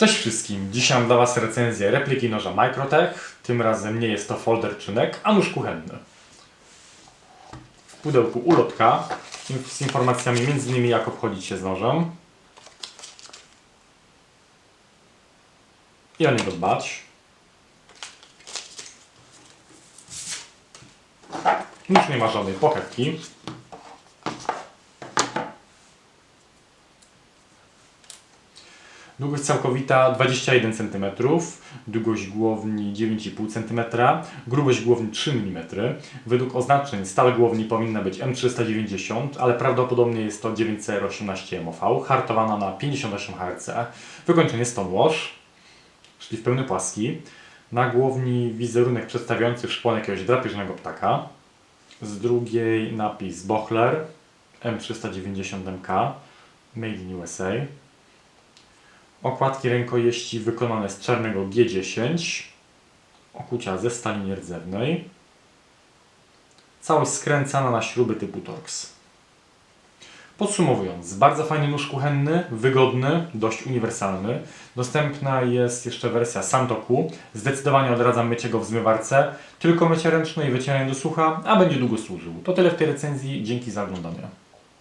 Cześć wszystkim! Dzisiaj mam dla Was recenzję repliki noża Microtech. Tym razem nie jest to folder czynek, a nóż kuchenny. W pudełku ulotka z informacjami m.in. jak obchodzić się z nożem i o niego dbać. Nóż nie ma żadnej pochewki. Długość całkowita 21 cm, długość głowni 9,5 cm, grubość głowni 3 mm. Według oznaczeń stal głowni powinna być M390, ale prawdopodobnie jest to 9CR18 MOV, hartowana na 58 Hz. Wykończenie stonewash, czyli w pełny płaski. Na głowni wizerunek przedstawiający szpon jakiegoś drapieżnego ptaka. Z drugiej napis Bochler M390MK Made in USA. Okładki rękojeści wykonane z czarnego G10. Okucia ze stali nierdzewnej. Całość skręcana na śruby typu Torx. Podsumowując, bardzo fajny nóż kuchenny, wygodny, dość uniwersalny. Dostępna jest jeszcze wersja Santoku. Zdecydowanie odradzam mycie go w zmywarce. Tylko mycie ręczne i wycieranie do sucha, a będzie długo służył. To tyle w tej recenzji. Dzięki za oglądanie.